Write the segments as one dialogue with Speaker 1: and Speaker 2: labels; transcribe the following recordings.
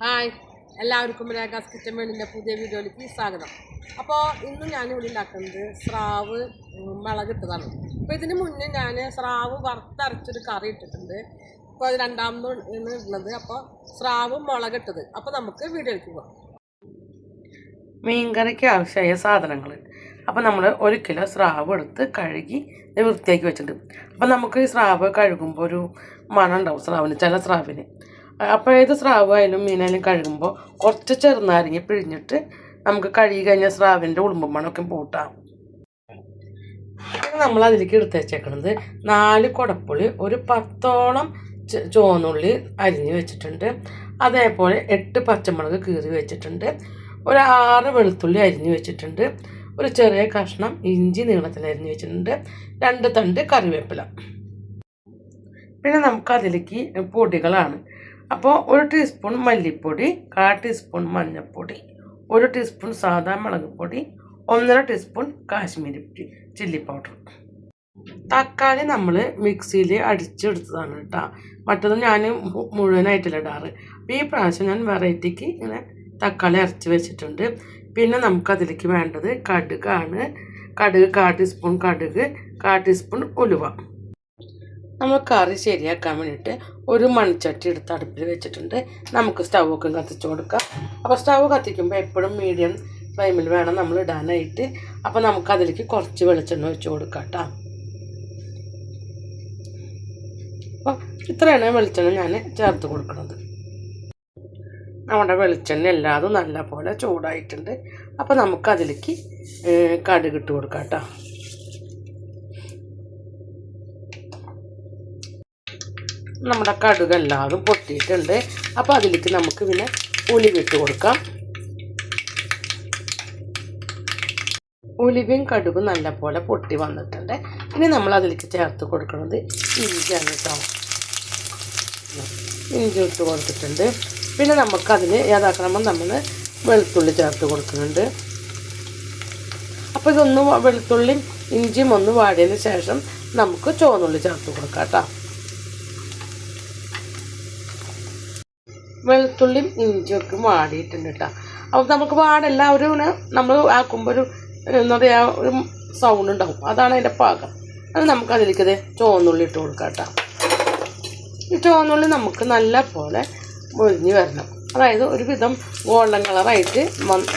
Speaker 1: Hi. എല്ലാവർക്കും രേഖാസ് kitchen വേണിന്റെ പുതിയ വീഡിയോയിലേക്ക് സ്വാഗതം. അപ്പോൾ ഇന്ന് ഞാൻ ഇവിടെ ഉണ്ടാക്കുന്നത് സ്രാവ് മുളകിട്ടതാണ്. അപ്പോൾ ഇതിന് മുന്നേ ഞാൻ സ്രാവ് വറുത്തരച്ചൊരു കറി ഇട്ടിട്ടുണ്ട്. ഇപ്പോൾ അത് രണ്ടാമത് ഉള്ളത്. അപ്പോൾ സ്രാവ് മുളകിട്ടത്. അപ്പോൾ നമുക്ക് വീഡിയോയിലേക്ക് പോകാം
Speaker 2: മീൻകറിക്ക് ആവശ്യമായ സാധനങ്ങൾ. അപ്പോൾ നമ്മൾ ഒരു കിലോ സ്രാവ് എടുത്ത് കഴുകി വൃത്തിയാക്കി വെച്ചിട്ടുണ്ട്. അപ്പോൾ നമുക്ക് ഈ സ്രാവ് കഴുകുമ്പോൾ ഒരു മണം ഉണ്ടാവും സ്രാവിന് ചില സ്രാവിന്. അപ്പോൾ സ്രാവായാലും മീനായാലും കഴുകുമ്പോൾ കുറച്ച് ചെറുനാരങ്ങ പിഴിഞ്ഞിട്ട് നമുക്ക് കഴുകി കഴിഞ്ഞാൽ സ്രാവിന്റെ ഉളുമ്പും മണമൊക്കെ പൂട്ടാം. നമ്മൾ അതിലേക്ക് എടുത്ത് വെച്ചേക്കണത് നാല് കുടപ്പുളി ഒരു പത്തോളം ചോന്നുള്ളി അരിഞ്ഞ് വെച്ചിട്ടുണ്ട്. അതേപോലെ എട്ട് പച്ചമുളക് കീറി വെച്ചിട്ടുണ്ട്. ഒരു ആറ് വെളുത്തുള്ളി അരിഞ്ഞ് വെച്ചിട്ടുണ്ട്. ഒരു ചെറിയ കഷ്ണം ഇഞ്ചി നീളത്തിൽ അരിഞ്ഞ് വെച്ചിട്ടുണ്ട്. രണ്ട് തണ്ട് കറിവേപ്പില. പിന്നെ നമുക്ക് അതിലേക്ക് പൊടികളാണ്. അപ്പോൾ ഒരു ടീസ്പൂൺ മല്ലിപ്പൊടി കാ ടീസ്പൂൺ മഞ്ഞൾപ്പൊടി ഒരു ടീസ്പൂൺ സാധാ മുളക് പൊടി ഒന്നര ടീസ്പൂൺ കാശ്മീരി ചില്ലി പൗഡർ തക്കാളി നമ്മൾ മിക്സിയിൽ അടിച്ചെടുത്തതാണ് കേട്ടോ മറ്റത് ഞാൻ മുഴുവനായിട്ടില്ല ഇടാറ്. ഈ പ്രാവശ്യം ഞാൻ വെറൈറ്റിക്ക് ഇങ്ങനെ തക്കാളി അരച്ച് വെച്ചിട്ടുണ്ട്. പിന്നെ നമുക്കതിലേക്ക് വേണ്ടത് കടുകാണ്. കടുക് കാ ടീസ്പൂൺ കടുക് കാ ടീസ്പൂൺ ഉലുവ. നമ്മൾ കറി ശരിയാക്കാൻ വേണ്ടിയിട്ട് ഒരു മൺചട്ടി എടുത്ത് അടുപ്പിൽ വെച്ചിട്ടുണ്ട്. നമുക്ക് സ്റ്റൗ ഒക്കെ കത്തിച്ച് കൊടുക്കാം. അപ്പോൾ സ്റ്റൗ കത്തിക്കുമ്പോൾ എപ്പോഴും മീഡിയം ഫ്ലെയിമിൽ വേണം നമ്മൾ ഇടാനായിട്ട്. അപ്പോൾ നമുക്ക് അതിലേക്ക് കുറച്ച് വെളിച്ചെണ്ണ ഒഴിച്ച് കൊടുക്കാം കേട്ടോ. അപ്പോൾ ഇത്രയാണ് വെളിച്ചെണ്ണ ഞാൻ ചേർത്ത് കൊടുക്കുന്നത്. നമ്മുടെ വെളിച്ചെണ്ണ എല്ലാതും നല്ല പോലെ ചൂടായിട്ടുണ്ട് അപ്പോൾ നമുക്കതിലേക്ക് കടുകിട്ട് കൊടുക്കാം കേട്ടോ. നമ്മുടെ കടുക് എല്ലാതും പൊട്ടിയിട്ടുണ്ട്. അപ്പോൾ അതിലേക്ക് നമുക്ക് പിന്നെ ഉലിവിട്ട് കൊടുക്കാം. ഉലിവയും കടുകും നല്ല പോലെ പൊട്ടി വന്നിട്ടുണ്ട്. ഇനി നമ്മൾ അതിലേക്ക് ചേർത്ത് കൊടുക്കുന്നത് ഇഞ്ചിയാണ് കേട്ടോ ഇഞ്ചി ഇട്ട് കൊടുത്തിട്ടുണ്ട്. പിന്നെ നമുക്കതിന് യഥാക്രമം നമ്മൾ വെളുത്തുള്ളി ചേർത്ത് കൊടുക്കുന്നുണ്ട്. അപ്പോൾ ഇതൊന്ന് വെളുത്തുള്ളിയും ഇഞ്ചിയും ഒന്ന് വാടിയതിന് ശേഷം നമുക്ക് ചുവന്നുള്ളി ചേർത്ത് കൊടുക്കാം കേട്ടോ വെളുത്തുള്ളിയും ഇഞ്ചിയൊക്കെ വാടിയിട്ടുണ്ട് കേട്ടോ. അപ്പോൾ നമുക്ക് വാടല്ല ഒരു നമ്മൾ ആക്കുമ്പോൾ ഒരു എന്താ പറയുക ഒരു സൗണ്ട് ഉണ്ടാവും. അതാണ് അതിന്റെ പാകം. അത് നമുക്ക് അതിലേക്ക് ചുവന്നുള്ളി ഇട്ട് കൊടുക്കാം കേട്ടോ. ഈ ചുവന്നുള്ളി നമുക്ക് നല്ല പോലെ മൊരിഞ്ഞ് വരണം. അതായത് ഒരുവിധം ഗോൾഡൻ കളറായിട്ട്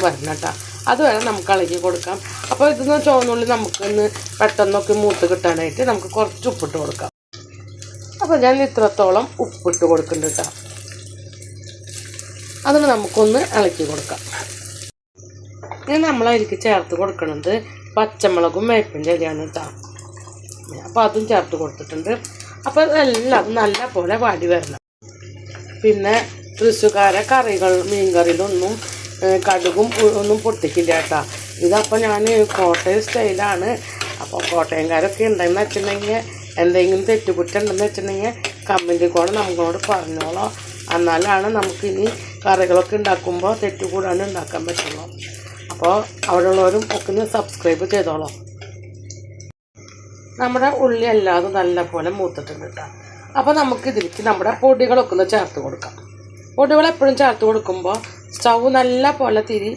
Speaker 2: വരണം കേട്ടോ. അതുവരെ നമുക്ക് ഇളകി കൊടുക്കാം. അപ്പോൾ ഇതൊന്ന് ചുവന്നുള്ളി നമുക്കൊന്ന് പെട്ടെന്നൊക്കെ മൂത്ത് കിട്ടാനായിട്ട് നമുക്ക് കുറച്ച് ഉപ്പിട്ട് കൊടുക്കാം. അപ്പോൾ ഞാൻ ഇത്രത്തോളം ഉപ്പിട്ട് കൊടുക്കുന്നുണ്ട് കേട്ടോ. അതിന് നമുക്കൊന്ന് ഇളക്കി കൊടുക്കാം. ഇനി നമ്മൾ അതിലേക്ക് ചേർത്ത് കൊടുക്കുന്നത് പച്ചമുളകും വേപ്പും ചെല്ലിയാണ് കേട്ടോ അപ്പോൾ അതും ചേർത്ത് കൊടുത്തിട്ടുണ്ട്. അപ്പോൾ എല്ലാം നല്ല പോലെ വാടി വരണം. പിന്നെ തൃശ്ശൂക്കാരെ കറികൾ മീൻകറിയിലൊന്നും കടുകും ഒന്നും പൊട്ടിക്കില്ല കേട്ടോ ഇതപ്പോൾ ഞാൻ കോട്ടയം സ്റ്റൈലാണ്. അപ്പോൾ കോട്ടയംകാരൊക്കെ ഉണ്ടെന്ന് വെച്ചിട്ടുണ്ടെങ്കിൽ എന്തെങ്കിലും തെറ്റുകുറ്റുണ്ടെന്ന് വെച്ചിട്ടുണ്ടെങ്കിൽ കമന്റിൽ കൂടെ നമ്മളോട് പറഞ്ഞോളോ. എന്നാലാണ് നമുക്കിനി കറികളൊക്കെ ഉണ്ടാക്കുമ്പോൾ തെറ്റുകൂടാണ്ട് ഉണ്ടാക്കാൻ പറ്റുള്ളൂ. അപ്പോൾ അവിടെയുള്ളവരും ഒക്കെ ഒന്ന് സബ്സ്ക്രൈബ് ചെയ്തോളാം. നമ്മുടെ ഉള്ളി അല്ലാതെ നല്ല പോലെ മൂത്തിട്ടുണ്ട് കേട്ടോ. അപ്പോൾ നമുക്ക് ഇതിലേക്ക് നമ്മുടെ പൊടികളൊക്കെ ഒന്ന് ചേർത്ത് കൊടുക്കാം. പൊടികൾ എപ്പോഴും ചേർത്ത് കൊടുക്കുമ്പോൾ സ്റ്റൗ നല്ല പോലെ തിരി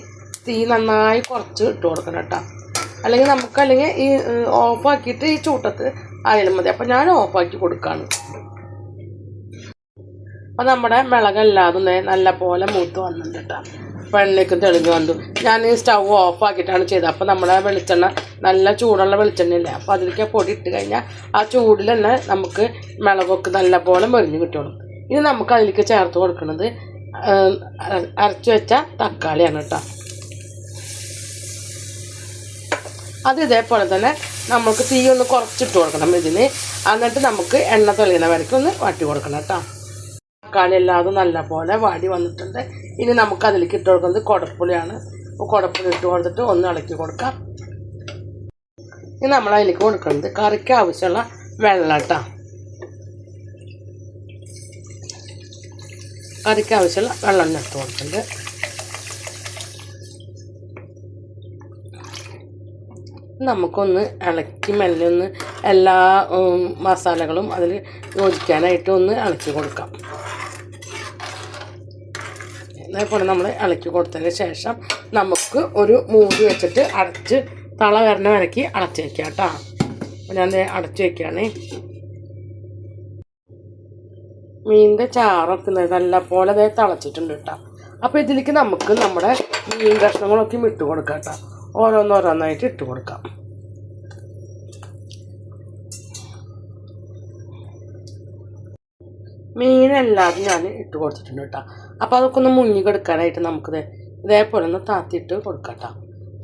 Speaker 2: തീ നന്നായി കുറച്ച് ഇട്ട് കൊടുക്കണം കേട്ടോ. അല്ലെങ്കിൽ നമുക്ക് അല്ലെങ്കിൽ ഈ ഓഫാക്കിയിട്ട് ഈ ചൂട്ടത്ത് ആയാലും മതി. അപ്പോൾ ഞാൻ ഓഫാക്കി കൊടുക്കുകയാണ് അപ്പോൾ നമ്മുടെ മിളകല്ലാതും നല്ല പോലെ മൂത്ത് വന്നിട്ടുണ്ട് കേട്ടോ വെണ്ണയ്ക്കും തെളിഞ്ഞ് വന്നു. ഞാൻ ഈ സ്റ്റൗ ഓഫ് ആക്കിയിട്ടാണ് ചെയ്തത്. അപ്പോൾ നമ്മുടെ വെളിച്ചെണ്ണ നല്ല ചൂടുള്ള വെളിച്ചെണ്ണയില്ലേ? അപ്പോൾ അതിലേക്ക് പൊടി ഇട്ട് കഴിഞ്ഞാൽ ആ ചൂടിൽ തന്നെ നമുക്ക് മിളകൊക്കെ നല്ല പോലെ മൊരിഞ്ഞ് കിട്ടുള്ളൂ. ഇനി നമുക്ക് അതിലേക്ക് ചേർത്ത് കൊടുക്കുന്നത് അരച്ച് വെച്ച തക്കാളിയാണ് കേട്ടോ അത് ഇതേപോലെ തന്നെ നമുക്ക് തീ ഒന്ന് കുറച്ചിട്ട് കൊടുക്കണം ഇതിന്. എന്നിട്ട് നമുക്ക് എണ്ണ തെളിയുന്ന വരയ്ക്ക് ഒന്ന് വാട്ടി കൊടുക്കണം കേട്ടോ തക്കാളി എല്ലാതും നല്ല പോലെ വാടി വന്നിട്ടുണ്ട്. ഇനി നമുക്ക് അതിലേക്ക് ഇട്ട് കൊടുക്കുന്നത് കുടപ്പുളിയാണ്. അപ്പോൾ കുടപ്പുളി ഇട്ട് കൊടുത്തിട്ട് ഒന്ന് ഇളക്കി കൊടുക്കാം. ഇനി നമ്മൾ അതിലേക്ക് കൊടുക്കുന്നത് കറിക്ക് ആവശ്യമുള്ള വെള്ളം കേട്ടോ കറിക്ക് ആവശ്യമുള്ള വെള്ളം ഇട്ട് കൊടുക്കുന്നുണ്ട്. നമുക്കൊന്ന് ഇളക്കി മെല്ലെ ഒന്ന് എല്ലാ മസാലകളും അതിൽ യോജിക്കാനായിട്ട് ഒന്ന് ഇളക്കി കൊടുക്കാം. അതേപോലെ നമ്മൾ ഇളക്കി കൊടുത്തതിന് ശേഷം നമുക്ക് ഒരു മൂടി വെച്ചിട്ട് അടച്ച് തള വരണ വരയ്ക്ക് അടച്ച് വയ്ക്കാം കേട്ടോ. ഞാൻ അടച്ച് വയ്ക്കുകയാണ് മീനിന്റെ ചാറൊക്കെ ദേ നല്ലപോലെ അതേ തിളച്ചിട്ടുണ്ട് കേട്ടോ. അപ്പോൾ ഇതിലേക്ക് നമുക്ക് നമ്മുടെ മീൻ കഷ്ണങ്ങളൊക്കെ ഇട്ട് കൊടുക്കാം കേട്ടോ. ഓരോന്നോരോന്നായിട്ട് ഇട്ട് കൊടുക്കാം. മീനെല്ലാതും ഞാൻ ഇട്ട് കൊടുത്തിട്ടുണ്ട് കേട്ടോ. അപ്പോൾ അതൊക്കെ ഒന്ന് മുങ്ങി കൊടുക്കാനായിട്ട് നമുക്കിത് ഇതേപോലെ ഒന്ന് താത്തിയിട്ട് കൊടുക്കാം കേട്ടോ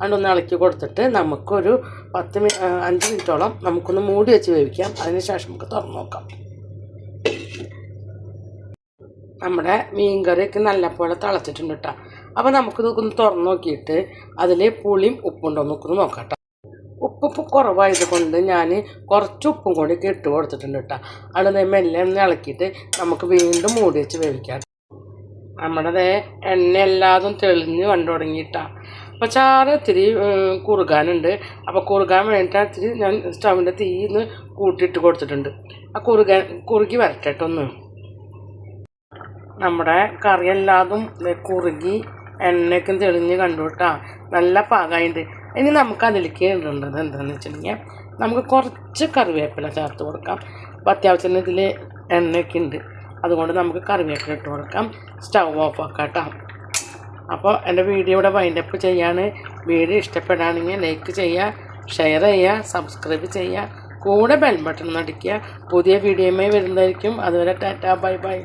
Speaker 2: അതുകൊണ്ടൊന്ന് ഇളക്കി കൊടുത്തിട്ട് നമുക്കൊരു പത്ത് മി അഞ്ച് മിനിറ്റോളം നമുക്കൊന്ന് മൂടി വെച്ച് വേവിക്കാം. അതിന് ശേഷം നമുക്ക് തുറന്നു നോക്കാം. നമ്മുടെ മീൻ കറിയൊക്കെ നല്ലപോലെ തിളച്ചിട്ടുണ്ട് കേട്ടോ. അപ്പോൾ നമുക്കിതൊക്കെ ഒന്ന് തുറന്നു നോക്കിയിട്ട് അതിൽ പുളിയും ഉപ്പുണ്ടോ എന്നൊക്കെ നോക്കാം കേട്ടോ. ഉപ്പ് ഇപ്പോൾ കുറവായത് കൊണ്ട് ഞാൻ കുറച്ച് ഉപ്പും കൂടി ഇട്ട് കൊടുത്തിട്ടുണ്ട് കേട്ടോ. അവിടെ മെല്ലെ ഒന്ന് ഇളക്കിയിട്ട് നമുക്ക് വീണ്ടും മൂടി വെച്ച് വേവിക്കാം. നമ്മുടെ എണ്ണ എല്ലാതും തെളിഞ്ഞ് കണ്ടു തുടങ്ങിയിട്ടാണ് അപ്പോൾ ചാറ് ഇത്തിരി കുറുകാനുണ്ട്. അപ്പോൾ കുറുകാൻ വേണ്ടിയിട്ട് ഇത്തിരി ഞാൻ സ്റ്റൗവിന്റെ തീന്ന് കൂട്ടിയിട്ട് കൊടുത്തിട്ടുണ്ട്. ആ കുറുകാൻ കുറുകി വരട്ടെ ഒന്ന്. നമ്മുടെ കറി എല്ലാതും കുറുകി എണ്ണയ്ക്കും തെളിഞ്ഞ് കണ്ടു കേട്ടാ നല്ല പാകമായിട്ട് ഇനി നമുക്ക് അതിലേക്ക് ഇടേണ്ടത് എന്താണെന്ന് വെച്ചിട്ടുണ്ടെങ്കിൽ നമുക്ക് കുറച്ച് കറിവേപ്പില ചേർത്ത് കൊടുക്കാം. അപ്പോൾ അത്യാവശ്യത്തിന് ഇതിൽ എണ്ണയൊക്കെ ഉണ്ട് അതുകൊണ്ട് നമുക്ക് കറിവേപ്പില ഇട്ട് കൊടുക്കാം. സ്റ്റൗ ഓഫ് ആക്കാം കേട്ടോ അപ്പോൾ എന്റെ വീഡിയോ ഇവിടെ വൈൻഡപ്പ് ചെയ്യാണ്. വീഡിയോ ഇഷ്ടപ്പെടുകയാണെങ്കിൽ ലൈക്ക് ചെയ്യുക ഷെയർ ചെയ്യുക സബ്സ്ക്രൈബ് ചെയ്യുക. കൂടെ ബെൽ ബട്ടൺ അടിക്കുക. പുതിയ വീഡിയോയുമായി വരുന്നതായിരിക്കും. അതുവരെ ടാറ്റാ ബൈ ബൈ.